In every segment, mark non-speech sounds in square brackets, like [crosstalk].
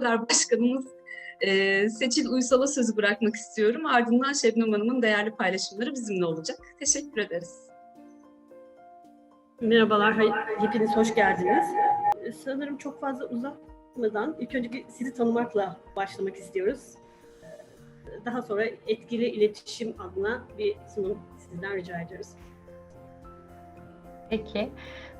kadar başkanımız e, Seçil Uysal'a sözü bırakmak istiyorum. Ardından Şebnem Hanım'ın değerli paylaşımları bizimle olacak. Teşekkür ederiz. Merhabalar, hepiniz hoş geldiniz. Sanırım çok fazla uzatmadan ilk önce sizi tanımakla başlamak istiyoruz. Daha sonra etkili iletişim adına bir sunum sizden rica ediyoruz. Peki.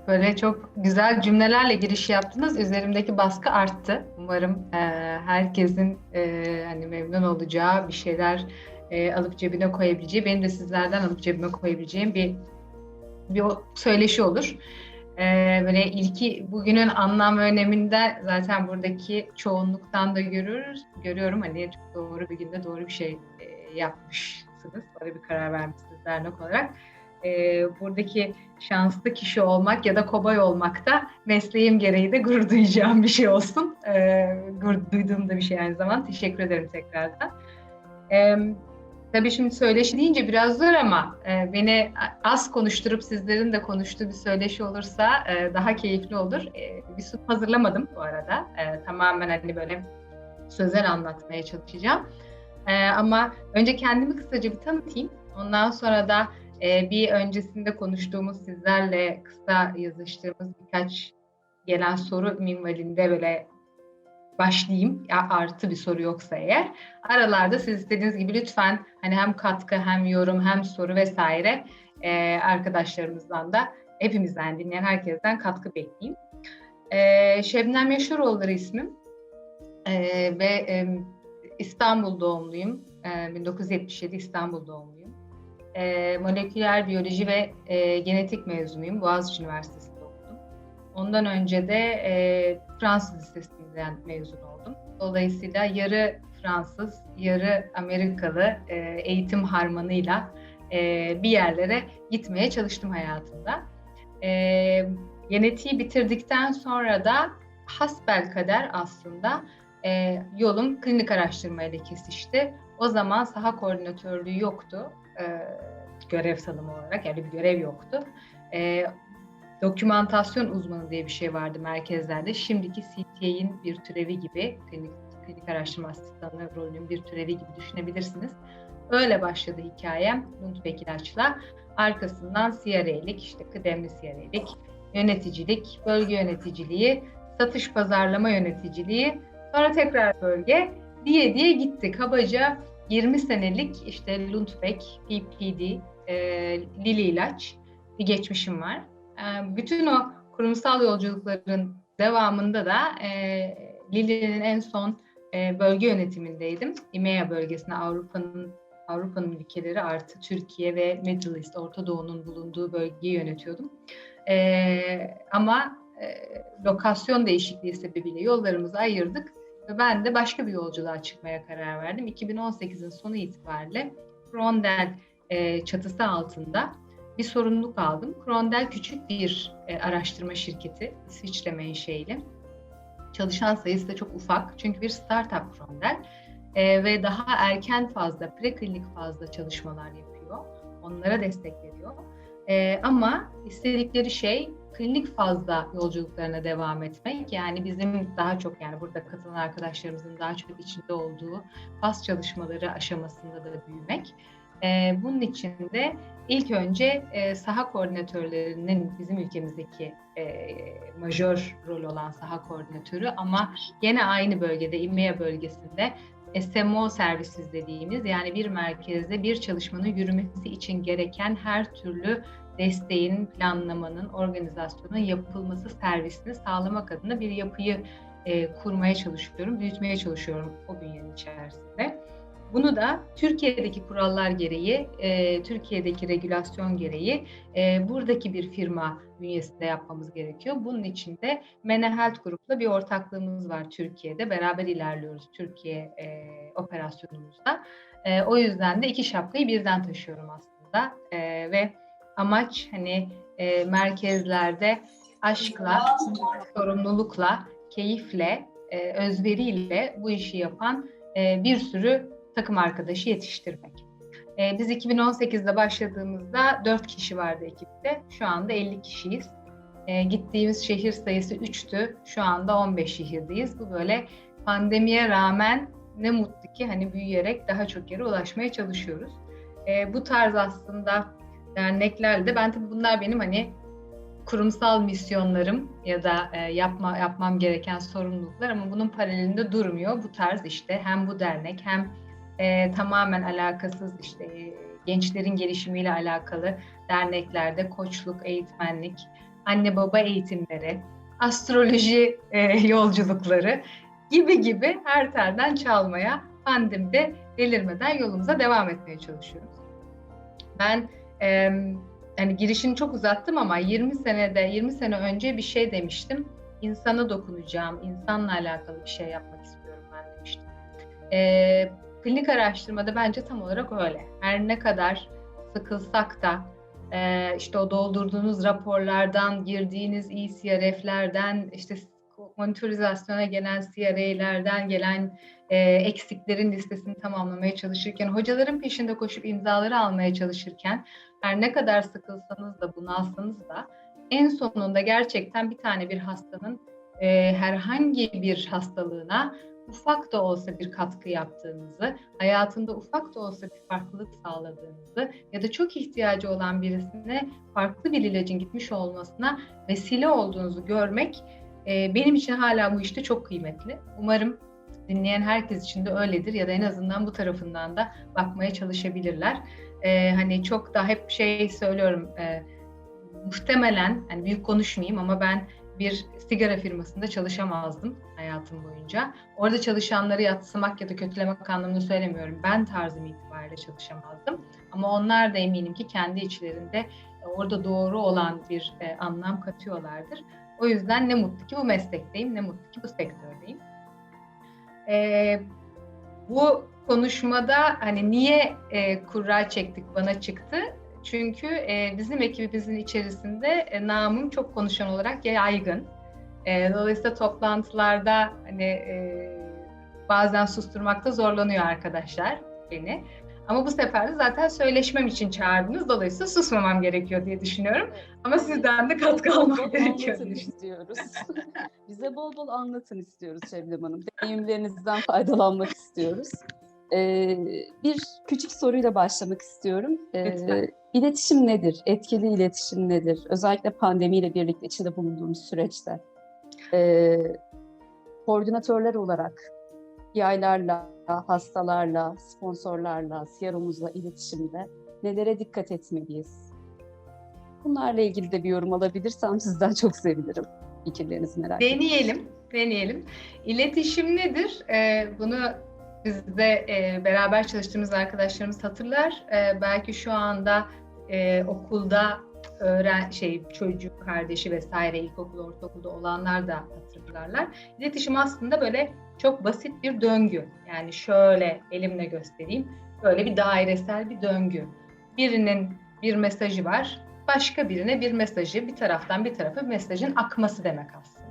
Böyle çok güzel cümlelerle giriş yaptınız. Üzerimdeki baskı arttı. Umarım e, herkesin e, hani memnun olacağı bir şeyler e, alıp cebine koyabileceği, benim de sizlerden alıp cebime koyabileceğim bir bir söyleşi olur. E, böyle ilki bugünün anlam ve öneminde zaten buradaki çoğunluktan da görüyoruz. Görüyorum hani çok doğru bir günde doğru bir şey e, yapmışsınız. Böyle bir karar vermişsiniz dernek olarak. E, buradaki şanslı kişi olmak ya da kobay olmak da mesleğim gereği de gurur duyacağım bir şey olsun. Ee, gurur duyduğum da bir şey aynı zamanda. Teşekkür ederim tekrardan. Ee, tabii şimdi söyleşi deyince biraz zor ama e, beni az konuşturup sizlerin de konuştuğu bir söyleşi olursa e, daha keyifli olur. E, bir sunum hazırlamadım bu arada. E, tamamen hani böyle sözel anlatmaya çalışacağım. E, ama önce kendimi kısaca bir tanıtayım. Ondan sonra da ee, bir öncesinde konuştuğumuz sizlerle kısa yazıştığımız birkaç gelen soru minvalinde böyle başlayayım. Ya artı bir soru yoksa eğer. Aralarda siz istediğiniz gibi lütfen hani hem katkı hem yorum hem soru vesaire e, arkadaşlarımızdan da hepimizden dinleyen herkesten katkı bekleyeyim. E, Şebnem Yaşaroğulları ismim E, ve e, İstanbul doğumluyum. E, 1977 İstanbul doğumluyum e, moleküler biyoloji ve e, genetik mezunuyum. Boğaziçi Üniversitesi'nde okudum. Ondan önce de e, Fransız Lisesi'nden mezun oldum. Dolayısıyla yarı Fransız, yarı Amerikalı e, eğitim harmanıyla e, bir yerlere gitmeye çalıştım hayatımda. E, genetiği bitirdikten sonra da hasbel kader aslında e, yolum klinik araştırmayla kesişti. O zaman saha koordinatörlüğü yoktu e, görev tanımı olarak yani bir görev yoktu. E, dokümantasyon uzmanı diye bir şey vardı merkezlerde. Şimdiki CTA'in bir türevi gibi, klinik, klinik araştırma asistanı rolünün bir türevi gibi düşünebilirsiniz. Öyle başladı hikayem Lundbeck ilaçla. Arkasından CRA'lik, işte kıdemli CRA'lik, yöneticilik, bölge yöneticiliği, satış pazarlama yöneticiliği, sonra tekrar bölge diye diye gitti. Kabaca 20 senelik işte Lundbeck, PPD, e, Lilly ilaç bir geçmişim var. E, bütün o kurumsal yolculukların devamında da e, Lilly'nin en son e, bölge yönetimindeydim. İMEA bölgesine Avrupa'nın Avrupa'nın ülkeleri artı Türkiye ve Middle East, Orta Doğu'nun bulunduğu bölgeyi yönetiyordum. E, ama e, lokasyon değişikliği sebebiyle yollarımızı ayırdık ve ben de başka bir yolculuğa çıkmaya karar verdim. 2018'in sonu itibariyle Crondel e, çatısı altında bir sorumluluk aldım. Crondel küçük bir e, araştırma şirketi, İsviçre menşeili. Çalışan sayısı da çok ufak çünkü bir startup Crondel e, ve daha erken fazla, preklinik fazla çalışmalar yapıyor. Onlara destek veriyor. E, ama istedikleri şey klinik fazla yolculuklarına devam etmek. Yani bizim daha çok yani burada katılan arkadaşlarımızın daha çok içinde olduğu faz çalışmaları aşamasında da büyümek. Ee, bunun için de ilk önce e, saha koordinatörlerinin bizim ülkemizdeki e, majör rol olan saha koordinatörü ama gene aynı bölgede İMEA bölgesinde SMO servisiz dediğimiz yani bir merkezde bir çalışmanın yürümesi için gereken her türlü desteğin, planlamanın, organizasyonun yapılması servisini sağlamak adına bir yapıyı e, kurmaya çalışıyorum, büyütmeye çalışıyorum o bünyenin içerisinde. Bunu da Türkiye'deki kurallar gereği, e, Türkiye'deki regülasyon gereği e, buradaki bir firma bünyesinde yapmamız gerekiyor. Bunun için de Mene Health Group'la bir ortaklığımız var Türkiye'de. Beraber ilerliyoruz Türkiye e, operasyonumuzda. E, o yüzden de iki şapkayı birden taşıyorum aslında e, ve amaç hani e, merkezlerde aşkla, sorumlulukla, keyifle, e, özveriyle bu işi yapan e, bir sürü takım arkadaşı yetiştirmek. E, biz 2018'de başladığımızda 4 kişi vardı ekipte. Şu anda 50 kişiyiz. E, gittiğimiz şehir sayısı 3'tü. Şu anda 15 şehirdeyiz. Bu böyle pandemiye rağmen ne mutlu ki hani büyüyerek daha çok yere ulaşmaya çalışıyoruz. E, bu tarz aslında derneklerle ben tabii bunlar benim hani kurumsal misyonlarım ya da e, yapma yapmam gereken sorumluluklar ama bunun paralelinde durmuyor. Bu tarz işte hem bu dernek hem e, tamamen alakasız işte e, gençlerin gelişimiyle alakalı derneklerde koçluk, eğitmenlik, anne baba eğitimleri, astroloji e, [laughs] yolculukları gibi gibi her telden çalmaya pandemide delirmeden yolumuza devam etmeye çalışıyoruz. Ben e, yani girişini çok uzattım ama 20 senede 20 sene önce bir şey demiştim. İnsana dokunacağım, insanla alakalı bir şey yapmak istiyorum ben demiştim. E, klinik araştırmada bence tam olarak öyle. Her ne kadar sıkılsak da işte o doldurduğunuz raporlardan, girdiğiniz ECRF'lerden, işte monitorizasyona gelen CRA'lerden gelen e, eksiklerin listesini tamamlamaya çalışırken, hocaların peşinde koşup imzaları almaya çalışırken, her ne kadar sıkılsanız da bunalsanız da en sonunda gerçekten bir tane bir hastanın e, herhangi bir hastalığına ufak da olsa bir katkı yaptığınızı, hayatında ufak da olsa bir farklılık sağladığınızı ya da çok ihtiyacı olan birisine farklı bir ilacın gitmiş olmasına vesile olduğunuzu görmek e, benim için hala bu işte çok kıymetli. Umarım dinleyen herkes için de öyledir ya da en azından bu tarafından da bakmaya çalışabilirler. E, hani çok da hep şey söylüyorum, e, muhtemelen, hani büyük konuşmayayım ama ben bir sigara firmasında çalışamazdım hayatım boyunca. Orada çalışanları yatsımak ya da kötülemek anlamında söylemiyorum. Ben tarzım itibariyle çalışamazdım. Ama onlar da eminim ki kendi içlerinde orada doğru olan bir e, anlam katıyorlardır. O yüzden ne mutlu ki bu meslekteyim, ne mutlu ki bu sektördeyim. E, bu konuşmada hani niye e, kurra çektik bana çıktı? Çünkü e, bizim ekibimizin içerisinde e, namım çok konuşan olarak yaygın. E, dolayısıyla toplantılarda hani e, bazen susturmakta zorlanıyor arkadaşlar beni. Ama bu sefer de zaten söyleşmem için çağırdınız. Dolayısıyla susmamam gerekiyor diye düşünüyorum. Ama sizden de katkı almam bol gerekiyor anlatın istiyoruz. [laughs] Bize bol bol anlatın istiyoruz Şebnem Hanım. Deneyimlerinizden faydalanmak istiyoruz. Ee, bir küçük soruyla başlamak istiyorum. Ee, Lütfen. iletişim nedir? Etkili iletişim nedir? Özellikle pandemiyle birlikte içinde bulunduğumuz süreçte. Ee, koordinatörler olarak yaylarla, hastalarla, sponsorlarla, CRO'muzla iletişimde nelere dikkat etmeliyiz? Bunlarla ilgili de bir yorum alabilirsem sizden çok sevinirim. Fikirlerinizi merak ediyorum. Deneyelim, deneyelim. İletişim nedir? Ee, bunu bizde e, beraber çalıştığımız arkadaşlarımız hatırlar. Ee, belki şu anda e, okulda öğren şey çocuk kardeşi vesaire ilkokul, ortaokulda olanlar da hatırlarlar. İletişim aslında böyle çok basit bir döngü. Yani şöyle elimle göstereyim. Böyle bir dairesel bir döngü. Birinin bir mesajı var, başka birine bir mesajı bir taraftan bir tarafa bir mesajın akması demek aslında.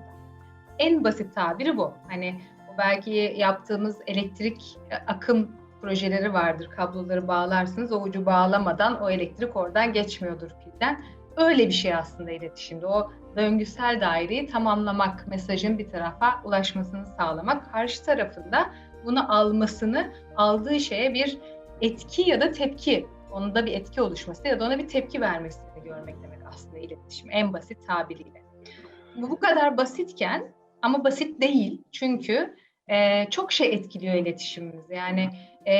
En basit tabiri bu. Hani belki yaptığımız elektrik e, akım projeleri vardır. Kabloları bağlarsınız, o ucu bağlamadan o elektrik oradan geçmiyordur pilden. Öyle bir şey aslında iletişimde. O döngüsel daireyi tamamlamak, mesajın bir tarafa ulaşmasını sağlamak, karşı tarafında bunu almasını, aldığı şeye bir etki ya da tepki, onda bir etki oluşması ya da ona bir tepki vermesini görmek demek aslında iletişim en basit tabiriyle. Bu bu kadar basitken ama basit değil çünkü e, çok şey etkiliyor iletişimimizi. Yani e,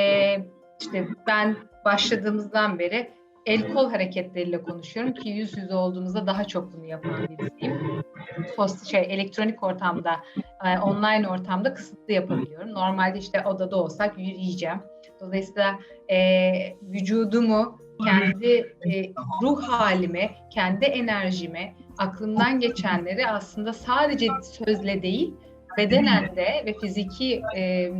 işte ben başladığımızdan beri el kol hareketleriyle konuşuyorum ki yüz yüze olduğumuzda daha çok bunu yapan birisiyim. Post şey elektronik ortamda, e, online ortamda kısıtlı yapabiliyorum. Normalde işte odada olsak yürüyeceğim. Dolayısıyla e, vücudumu, kendi e, ruh halime, kendi enerjime, aklımdan geçenleri aslında sadece sözle değil, bedenen de ve fiziki e,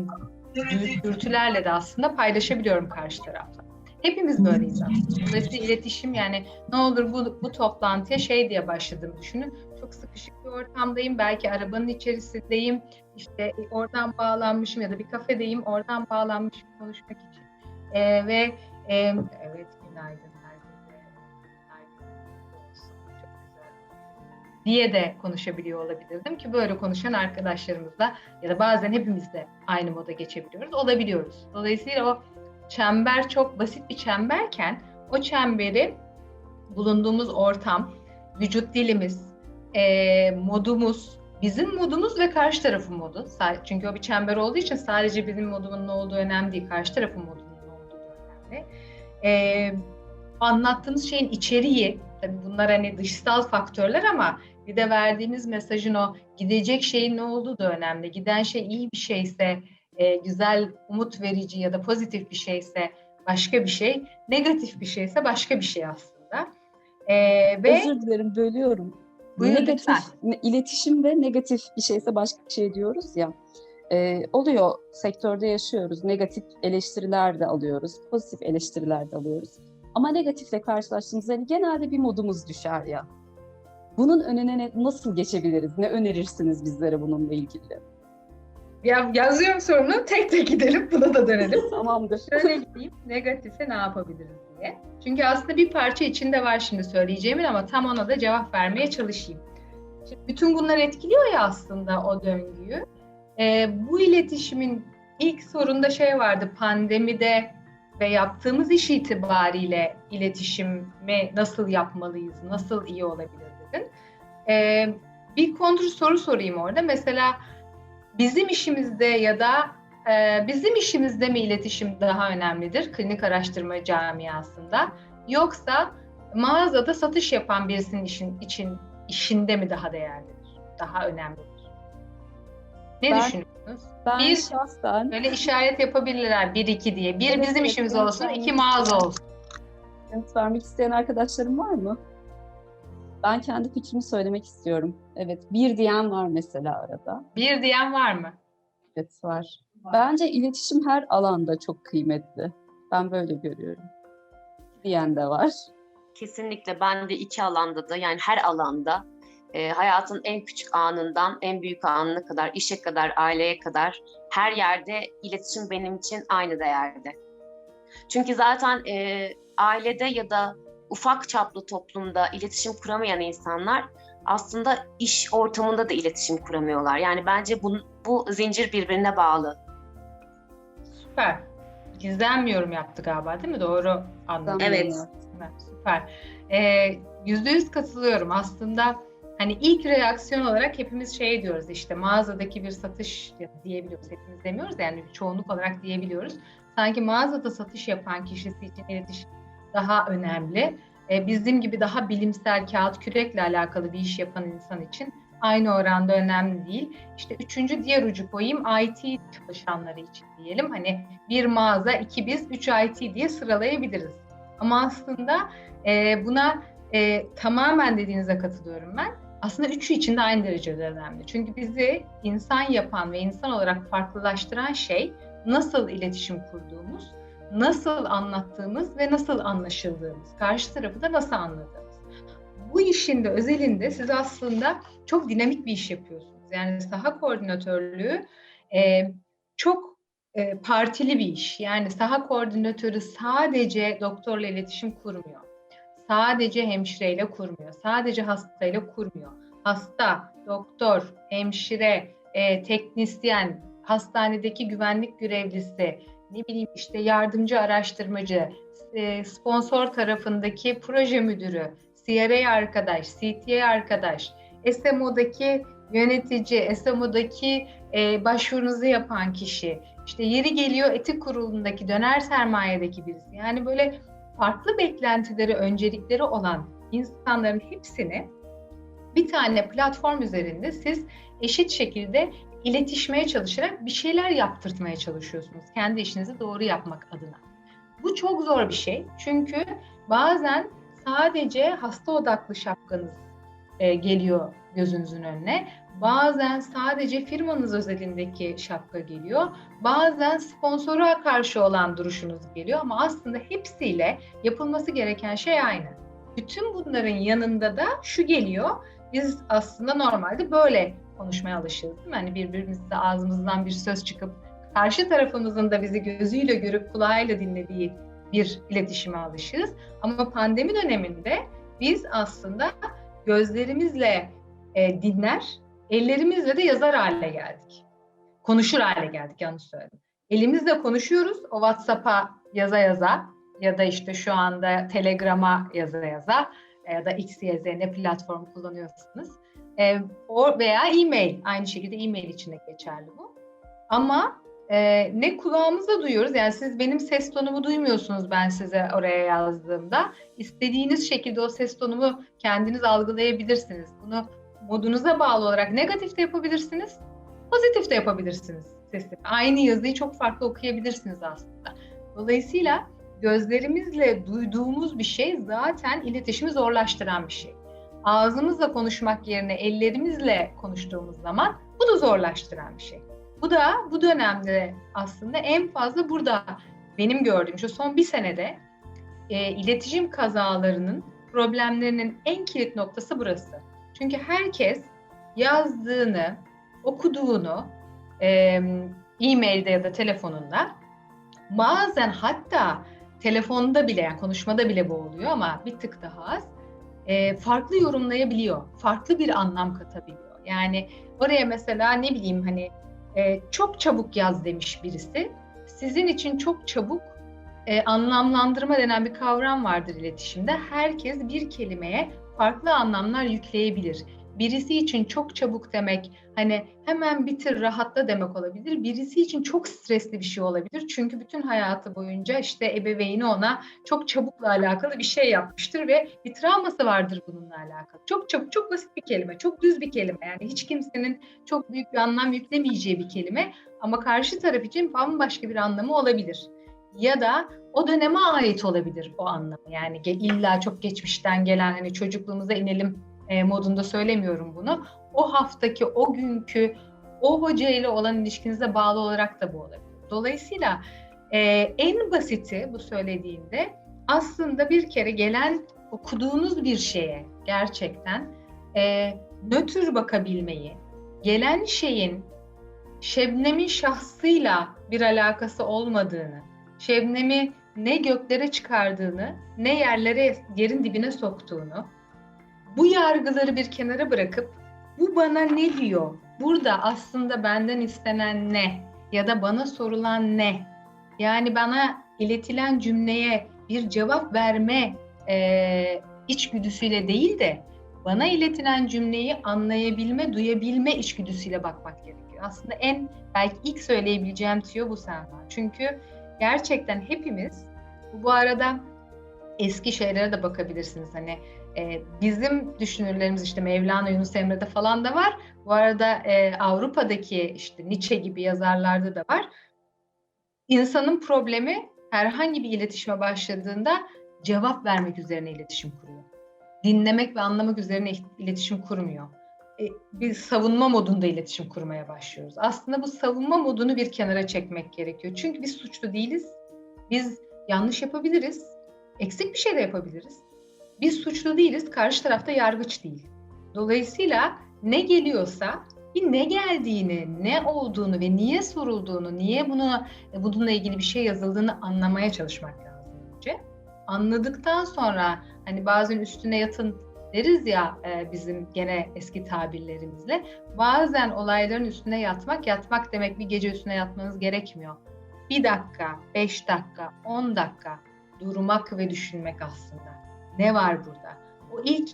dür- dürtülerle de aslında paylaşabiliyorum karşı tarafla. Hepimiz böyleyiz aslında. Dolayısıyla iletişim yani ne olur bu, bu toplantıya şey diye başladım düşünün. Çok sıkışık bir ortamdayım. Belki arabanın içerisindeyim. İşte oradan bağlanmışım ya da bir kafedeyim. Oradan bağlanmışım konuşmak için. Ee, ve e, evet günaydın diye de konuşabiliyor olabilirdim ki böyle konuşan arkadaşlarımızla ya da bazen hepimiz de aynı moda geçebiliyoruz, olabiliyoruz. Dolayısıyla o çember çok basit bir çemberken o çemberi bulunduğumuz ortam, vücut dilimiz, e, modumuz, bizim modumuz ve karşı tarafın modu. Çünkü o bir çember olduğu için sadece bizim modumun ne olduğu önemli değil, karşı tarafın modunun ne olduğu önemli. E, anlattığımız şeyin içeriği, tabii bunlar hani dışsal faktörler ama bir de verdiğimiz mesajın o gidecek şeyin ne olduğu da önemli. Giden şey iyi bir şeyse, e, güzel, umut verici ya da pozitif bir şeyse başka bir şey, negatif bir şeyse başka bir şey aslında. E, ve Özür dilerim bölüyorum. Buyurun negatif, lütfen. ne- iletişim ve negatif bir şeyse başka bir şey diyoruz ya. Ee, oluyor sektörde yaşıyoruz. Negatif eleştiriler de alıyoruz. Pozitif eleştiriler de alıyoruz. Ama negatifle karşılaştığımızda hani genelde bir modumuz düşer ya. Bunun önüne ne- nasıl geçebiliriz? Ne önerirsiniz bizlere bununla ilgili? Ya, yazıyorum sorunu tek tek gidelim buna da dönelim. [laughs] Tamamdır. Şöyle gideyim, negatife ne yapabiliriz diye. Çünkü aslında bir parça içinde var şimdi söyleyeceğimin ama tam ona da cevap vermeye çalışayım. Şimdi bütün bunlar etkiliyor ya aslında o döngüyü. Ee, bu iletişimin ilk sorunda şey vardı pandemide ve yaptığımız iş itibariyle iletişimi nasıl yapmalıyız, nasıl iyi olabilir dedin. Ee, bir kontrol soru sorayım orada. Mesela bizim işimizde ya da ee, bizim işimizde mi iletişim daha önemlidir klinik araştırma camiasında yoksa mağazada satış yapan birisinin işin için işinde mi daha değerlidir, daha önemlidir? Ne Ben- düşünüyorsunuz? Ben Bir- şahsen Böyle işaret yapabilirler bir iki diye. Bir Evet, bizim evet, işimiz evet, olsun, iki mağaza olsun. yanıt vermek isteyen arkadaşlarım var mı? Ben kendi fikrimi söylemek istiyorum. Evet, bir diyen var mesela arada. Bir diyen var mı? Evet var. Bence iletişim her alanda çok kıymetli. Ben böyle görüyorum. Diyen de var. Kesinlikle ben de iki alanda da yani her alanda e, hayatın en küçük anından en büyük anına kadar, işe kadar, aileye kadar her yerde iletişim benim için aynı değerde. Çünkü zaten e, ailede ya da ufak çaplı toplumda iletişim kuramayan insanlar aslında iş ortamında da iletişim kuramıyorlar. Yani bence bu, bu zincir birbirine bağlı. Süper. Gizlenmiyorum yaptı galiba değil mi? Doğru anladım. Evet. Süper. Ee, Yüzde yüz katılıyorum. Aslında hani ilk reaksiyon olarak hepimiz şey diyoruz işte mağazadaki bir satış diyebiliyoruz. Hepimiz demiyoruz yani çoğunluk olarak diyebiliyoruz. Sanki mağazada satış yapan kişisi için iletişim daha önemli. Ee, bizim gibi daha bilimsel kağıt kürekle alakalı bir iş yapan insan için aynı oranda önemli değil. İşte üçüncü diğer ucu koyayım IT çalışanları için diyelim. Hani bir mağaza, iki biz, üç IT diye sıralayabiliriz. Ama aslında e, buna e, tamamen dediğinize katılıyorum ben. Aslında üçü için de aynı derecede önemli. Çünkü bizi insan yapan ve insan olarak farklılaştıran şey nasıl iletişim kurduğumuz, nasıl anlattığımız ve nasıl anlaşıldığımız, karşı tarafı da nasıl anladığımız. Bu işin de özelinde siz aslında çok dinamik bir iş yapıyorsunuz. Yani saha koordinatörlüğü e, çok e, partili bir iş. Yani saha koordinatörü sadece doktorla iletişim kurmuyor. Sadece hemşireyle kurmuyor. Sadece hastayla kurmuyor. Hasta, doktor, hemşire, e, teknisyen, hastanedeki güvenlik görevlisi, ne bileyim işte yardımcı araştırmacı, e, sponsor tarafındaki proje müdürü, CRA arkadaş, CTA arkadaş, SMO'daki yönetici, SMO'daki e, başvurunuzu yapan kişi, işte yeri geliyor etik kurulundaki döner sermayedeki birisi. Yani böyle farklı beklentileri, öncelikleri olan insanların hepsini bir tane platform üzerinde siz eşit şekilde iletişmeye çalışarak bir şeyler yaptırtmaya çalışıyorsunuz. Kendi işinizi doğru yapmak adına. Bu çok zor bir şey. Çünkü bazen sadece hasta odaklı şapkanız e, geliyor gözünüzün önüne. Bazen sadece firmanız özelindeki şapka geliyor. Bazen sponsora karşı olan duruşunuz geliyor ama aslında hepsiyle yapılması gereken şey aynı. Bütün bunların yanında da şu geliyor. Biz aslında normalde böyle konuşmaya alışığız. Değil mi? Hani birbirimizle ağzımızdan bir söz çıkıp karşı tarafımızın da bizi gözüyle görüp kulağıyla dinlediği bir iletişime alışığız. Ama pandemi döneminde biz aslında gözlerimizle e, dinler, ellerimizle de yazar hale geldik. Konuşur hale geldik yanlış söyledim. Elimizle konuşuyoruz o WhatsApp'a yaza yaza ya da işte şu anda Telegram'a yaza yaza e, ya da X, Y, Z ne platform kullanıyorsanız. E, o veya e-mail aynı şekilde e-mail için de geçerli bu. Ama e, ne kulağımızla duyuyoruz yani siz benim ses tonumu duymuyorsunuz ben size oraya yazdığımda. İstediğiniz şekilde o ses tonumu kendiniz algılayabilirsiniz. Bunu modunuza bağlı olarak negatif de yapabilirsiniz, pozitif de yapabilirsiniz sesi. Aynı yazıyı çok farklı okuyabilirsiniz aslında. Dolayısıyla gözlerimizle duyduğumuz bir şey zaten iletişimi zorlaştıran bir şey. Ağzımızla konuşmak yerine ellerimizle konuştuğumuz zaman bu da zorlaştıran bir şey. Bu da bu dönemde aslında en fazla burada benim gördüğüm şu son bir senede e, iletişim kazalarının problemlerinin en kilit noktası burası. Çünkü herkes yazdığını, okuduğunu e, e-mailde ya da telefonunda bazen hatta telefonda bile yani konuşmada bile bu oluyor ama bir tık daha az e, farklı yorumlayabiliyor. Farklı bir anlam katabiliyor. Yani oraya mesela ne bileyim hani e, çok çabuk yaz demiş birisi. Sizin için çok çabuk e, anlamlandırma denen bir kavram vardır iletişimde. Herkes bir kelimeye farklı anlamlar yükleyebilir. Birisi için çok çabuk demek hani hemen bitir rahatla demek olabilir. Birisi için çok stresli bir şey olabilir. Çünkü bütün hayatı boyunca işte ebeveyni ona çok çabukla alakalı bir şey yapmıştır ve bir travması vardır bununla alakalı. Çok çabuk, çok basit bir kelime, çok düz bir kelime. Yani hiç kimsenin çok büyük bir anlam yüklemeyeceği bir kelime ama karşı taraf için bambaşka bir anlamı olabilir. Ya da o döneme ait olabilir o anlamı. Yani illa çok geçmişten gelen hani çocukluğumuza inelim e, modunda söylemiyorum bunu. O haftaki, o günkü, o hoca ile olan ilişkinize bağlı olarak da bu olabilir. Dolayısıyla e, en basiti bu söylediğinde aslında bir kere gelen okuduğunuz bir şeye gerçekten e, nötr bakabilmeyi, gelen şeyin Şebnem'in şahsıyla bir alakası olmadığını, Şebnem'i ne göklere çıkardığını, ne yerlere, yerin dibine soktuğunu, bu yargıları bir kenara bırakıp bu bana ne diyor? Burada aslında benden istenen ne? Ya da bana sorulan ne? Yani bana iletilen cümleye bir cevap verme e, içgüdüsüyle değil de bana iletilen cümleyi anlayabilme, duyabilme içgüdüsüyle bakmak gerekiyor. Aslında en belki ilk söyleyebileceğim tüyo bu Selma. Çünkü gerçekten hepimiz bu, bu arada eski şeylere de bakabilirsiniz. Hani e, bizim düşünürlerimiz işte Mevlana, Yunus Emre'de falan da var. Bu arada e, Avrupa'daki işte Nietzsche gibi yazarlarda da var. İnsanın problemi herhangi bir iletişime başladığında cevap vermek üzerine iletişim kuruyor. Dinlemek ve anlamak üzerine iletişim kurmuyor. E, bir savunma modunda iletişim kurmaya başlıyoruz. Aslında bu savunma modunu bir kenara çekmek gerekiyor. Çünkü biz suçlu değiliz. Biz yanlış yapabiliriz. Eksik bir şey de yapabiliriz. Biz suçlu değiliz, karşı tarafta yargıç değil. Dolayısıyla ne geliyorsa bir ne geldiğini, ne olduğunu ve niye sorulduğunu, niye bunu bununla ilgili bir şey yazıldığını anlamaya çalışmak lazım önce. Anladıktan sonra hani bazen üstüne yatın deriz ya e, bizim gene eski tabirlerimizle. Bazen olayların üstüne yatmak, yatmak demek bir gece üstüne yatmanız gerekmiyor. Bir dakika, beş dakika, on dakika durmak ve düşünmek aslında. Ne var burada? O ilk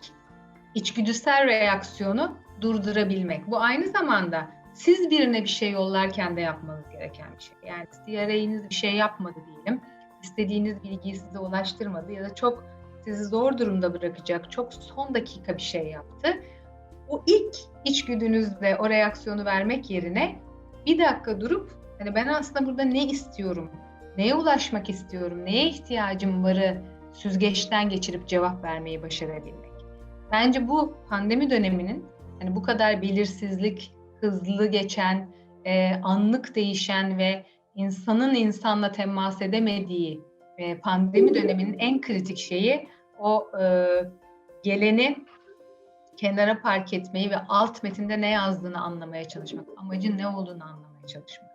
içgüdüsel reaksiyonu durdurabilmek. Bu aynı zamanda siz birine bir şey yollarken de yapmanız gereken bir şey. Yani CRA'niz bir şey yapmadı diyelim. İstediğiniz bilgiyi size ulaştırmadı ya da çok sizi zor durumda bırakacak, çok son dakika bir şey yaptı. O ilk içgüdünüzle o reaksiyonu vermek yerine bir dakika durup hani ben aslında burada ne istiyorum, neye ulaşmak istiyorum, neye ihtiyacım varı süzgeçten geçirip cevap vermeyi başarabilmek. Bence bu pandemi döneminin hani bu kadar belirsizlik, hızlı geçen, e, anlık değişen ve insanın insanla temas edemediği e, pandemi döneminin en kritik şeyi o e, geleni kenara park etmeyi ve alt metinde ne yazdığını anlamaya çalışmak, amacın ne olduğunu anlamaya çalışmak.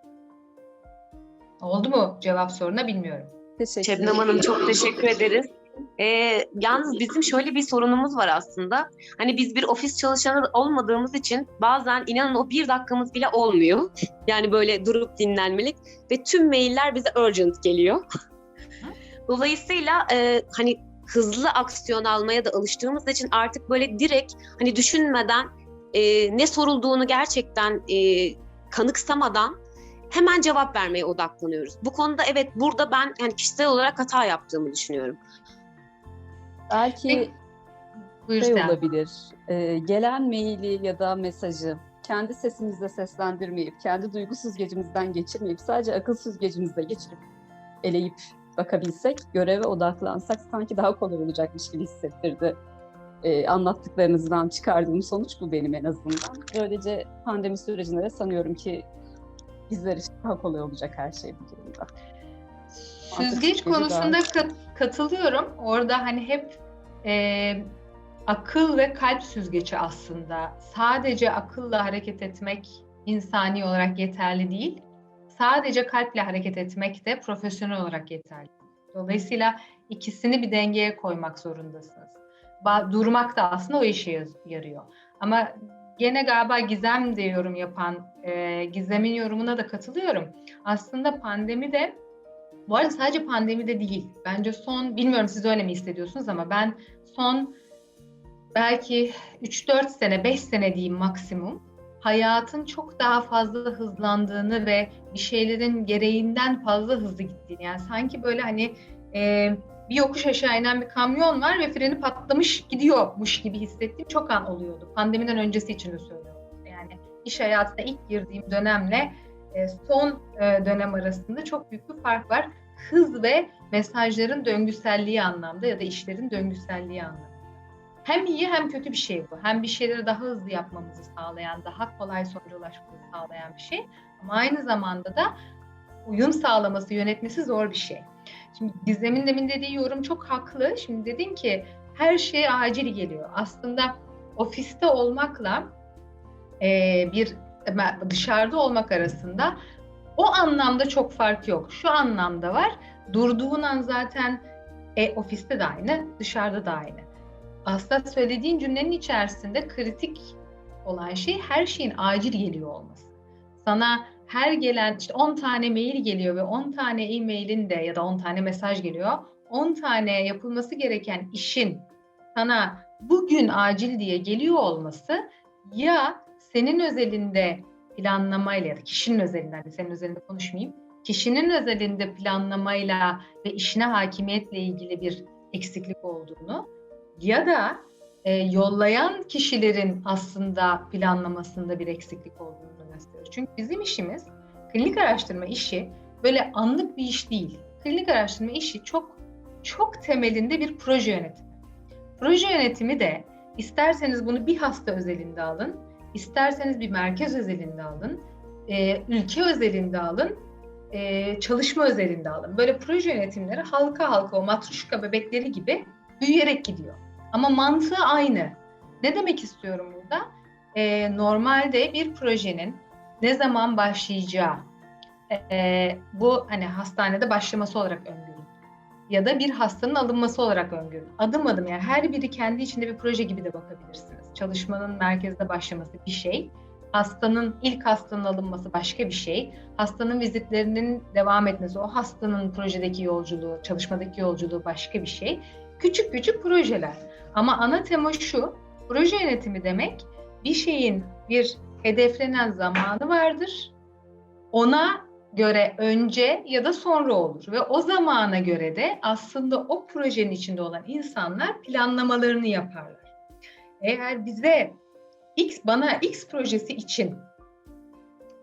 Oldu mu cevap soruna bilmiyorum. Teşekkür Şebnem Hanım çok teşekkür ederiz. Ee, yalnız bizim şöyle bir sorunumuz var aslında. Hani biz bir ofis çalışanı olmadığımız için bazen inanın o bir dakikamız bile olmuyor. Yani böyle durup dinlenmelik ve tüm mailler bize urgent geliyor. Dolayısıyla e, hani hızlı aksiyon almaya da alıştığımız için artık böyle direkt hani düşünmeden e, ne sorulduğunu gerçekten e, kanıksamadan hemen cevap vermeye odaklanıyoruz. Bu konuda evet burada ben yani kişisel olarak hata yaptığımı düşünüyorum. Belki Peki, Buyur şey olabilir. e, gelen maili ya da mesajı kendi sesimizle seslendirmeyip, kendi duygu süzgecimizden geçirmeyip, sadece akıl süzgecimizle geçirip eleyip bakabilsek, göreve odaklansak sanki daha kolay olacakmış gibi hissettirdi. E, anlattıklarınızdan çıkardığım sonuç bu benim en azından. Böylece pandemi sürecinde de sanıyorum ki bizler için daha kolay olacak her şey bu durumda. Süzgeç konusunda kat- katılıyorum. Orada hani hep e, akıl ve kalp süzgeci aslında. Sadece akılla hareket etmek insani olarak yeterli değil. Sadece kalple hareket etmek de profesyonel olarak yeterli. Dolayısıyla ikisini bir dengeye koymak zorundasınız. Ba- durmak da aslında o işe yarıyor. Ama gene galiba Gizem de yorum yapan, e, Gizem'in yorumuna da katılıyorum. Aslında pandemi de bu arada sadece pandemide değil. Bence son, bilmiyorum siz öyle mi hissediyorsunuz ama ben son belki 3-4 sene, 5 sene diyeyim maksimum hayatın çok daha fazla hızlandığını ve bir şeylerin gereğinden fazla hızlı gittiğini. Yani sanki böyle hani e, bir yokuş aşağı inen bir kamyon var ve freni patlamış gidiyormuş gibi hissettiğim çok an oluyordu. Pandemiden öncesi için de söylüyorum. Yani iş hayatına ilk girdiğim dönemle e, son e, dönem arasında çok büyük bir fark var. Hız ve mesajların döngüselliği anlamda ya da işlerin döngüselliği anlamda. Hem iyi hem kötü bir şey bu. Hem bir şeyleri daha hızlı yapmamızı sağlayan, daha kolay sonuca ulaşmamızı sağlayan bir şey. Ama aynı zamanda da uyum sağlaması, yönetmesi zor bir şey. Şimdi Gizem'in demin dediği yorum çok haklı. Şimdi dedin ki her şey acil geliyor. Aslında ofiste olmakla e, bir dışarıda olmak arasında o anlamda çok fark yok. Şu anlamda var. Durduğun an zaten e, ofiste de aynı, dışarıda da aynı. Aslında söylediğin cümlenin içerisinde kritik olan şey her şeyin acil geliyor olması. Sana her gelen işte 10 tane mail geliyor ve 10 tane e-mailin de ya da 10 tane mesaj geliyor. 10 tane yapılması gereken işin sana bugün acil diye geliyor olması ya senin özelinde planlamayla ya da kişinin özelinde, hani senin özelinde konuşmayayım, kişinin özelinde planlamayla ve işine hakimiyetle ilgili bir eksiklik olduğunu ya da e, yollayan kişilerin aslında planlamasında bir eksiklik olduğunu gösteriyor. Çünkü bizim işimiz klinik araştırma işi böyle anlık bir iş değil. Klinik araştırma işi çok çok temelinde bir proje yönetimi. Proje yönetimi de isterseniz bunu bir hasta özelinde alın, isterseniz bir merkez özelinde alın, e, ülke özelinde alın, e, çalışma özelinde alın. Böyle proje yönetimleri halka halka o matruşka bebekleri gibi büyüyerek gidiyor. Ama mantığı aynı. Ne demek istiyorum burada? E, normalde bir projenin ne zaman başlayacağı, e, bu hani hastanede başlaması olarak öngörülür. Ya da bir hastanın alınması olarak öngörülür. Adım adım yani her biri kendi içinde bir proje gibi de bakabilirsiniz. Çalışmanın merkezde başlaması bir şey, hastanın ilk hastanın alınması başka bir şey, hastanın vizitlerinin devam etmesi, o hastanın projedeki yolculuğu, çalışmadaki yolculuğu başka bir şey. Küçük küçük projeler. Ama ana tema şu, proje yönetimi demek bir şeyin bir hedeflenen zamanı vardır. Ona göre önce ya da sonra olur ve o zamana göre de aslında o projenin içinde olan insanlar planlamalarını yaparlar. Eğer bize X bana X projesi için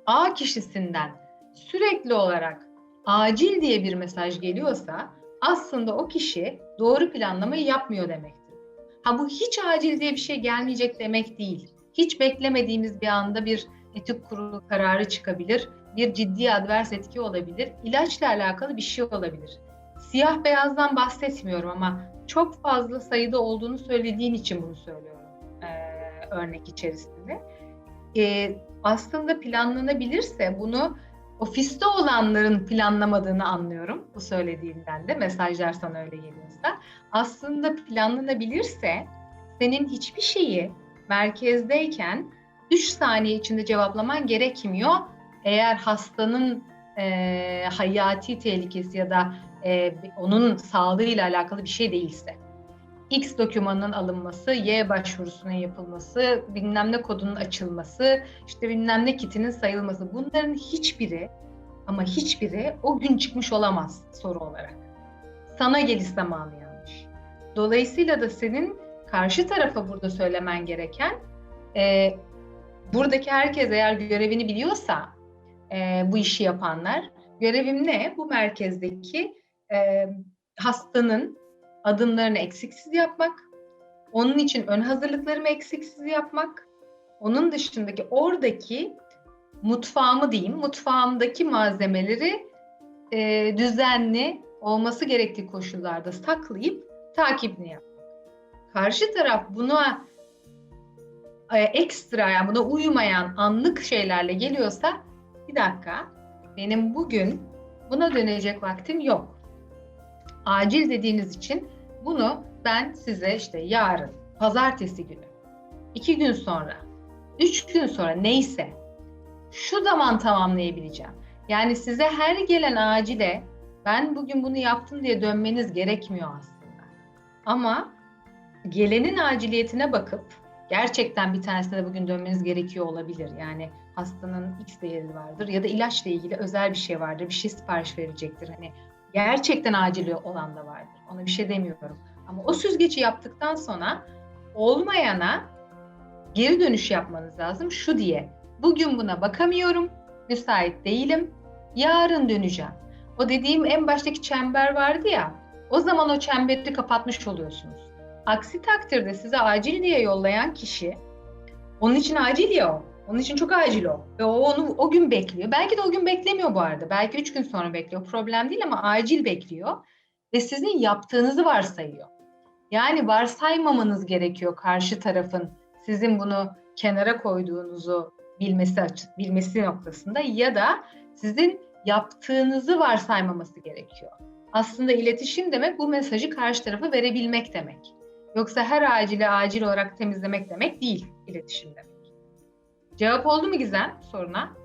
A kişisinden sürekli olarak acil diye bir mesaj geliyorsa aslında o kişi doğru planlamayı yapmıyor demektir. Ha bu hiç acil diye bir şey gelmeyecek demek değil. Hiç beklemediğimiz bir anda bir etik kurulu kararı çıkabilir. Bir ciddi advers etki olabilir. İlaçla alakalı bir şey olabilir. Siyah beyazdan bahsetmiyorum ama çok fazla sayıda olduğunu söylediğin için bunu söylüyorum e, örnek içerisinde. E, aslında planlanabilirse bunu ofiste olanların planlamadığını anlıyorum bu söylediğinden de mesajlar sana öyle geliyorsa. Aslında planlanabilirse senin hiçbir şeyi merkezdeyken 3 saniye içinde cevaplaman gerekmiyor. Eğer hastanın e, hayati tehlikesi ya da e, onun sağlığıyla alakalı bir şey değilse. X dokümanının alınması, Y başvurusunun yapılması, bilmem ne kodunun açılması, işte bilmem ne kitinin sayılması. Bunların hiçbiri ama hiçbiri o gün çıkmış olamaz soru olarak. Sana geliş zamanı yanlış. Dolayısıyla da senin karşı tarafa burada söylemen gereken e, buradaki herkes eğer görevini biliyorsa e, bu işi yapanlar görevim ne? Bu merkezdeki e, hastanın adımlarını eksiksiz yapmak, onun için ön hazırlıklarımı eksiksiz yapmak, onun dışındaki oradaki mutfağımı diyeyim, mutfağımdaki malzemeleri e, düzenli olması gerektiği koşullarda saklayıp takibini yapmak. Karşı taraf buna e, ekstra yani buna uymayan anlık şeylerle geliyorsa bir dakika benim bugün buna dönecek vaktim yok. Acil dediğiniz için bunu ben size işte yarın, pazartesi günü, iki gün sonra, üç gün sonra neyse şu zaman tamamlayabileceğim. Yani size her gelen acile ben bugün bunu yaptım diye dönmeniz gerekmiyor aslında. Ama gelenin aciliyetine bakıp gerçekten bir tanesine de bugün dönmeniz gerekiyor olabilir. Yani hastanın X değeri vardır ya da ilaçla ilgili özel bir şey vardır. Bir şey sipariş verecektir. Hani gerçekten acil olan da vardır. Ona bir şey demiyorum. Ama o süzgeci yaptıktan sonra olmayana geri dönüş yapmanız lazım. Şu diye. Bugün buna bakamıyorum. Müsait değilim. Yarın döneceğim. O dediğim en baştaki çember vardı ya. O zaman o çemberi kapatmış oluyorsunuz. Aksi takdirde size acil diye yollayan kişi onun için acil ya o. Onun için çok acil o. Ve o onu o gün bekliyor. Belki de o gün beklemiyor bu arada. Belki üç gün sonra bekliyor. Problem değil ama acil bekliyor. Ve sizin yaptığınızı varsayıyor. Yani varsaymamanız gerekiyor karşı tarafın sizin bunu kenara koyduğunuzu bilmesi bilmesi noktasında ya da sizin yaptığınızı varsaymaması gerekiyor. Aslında iletişim demek bu mesajı karşı tarafa verebilmek demek. Yoksa her acile acil olarak temizlemek demek değil iletişim demek. Cevap oldu mu Gizem soruna?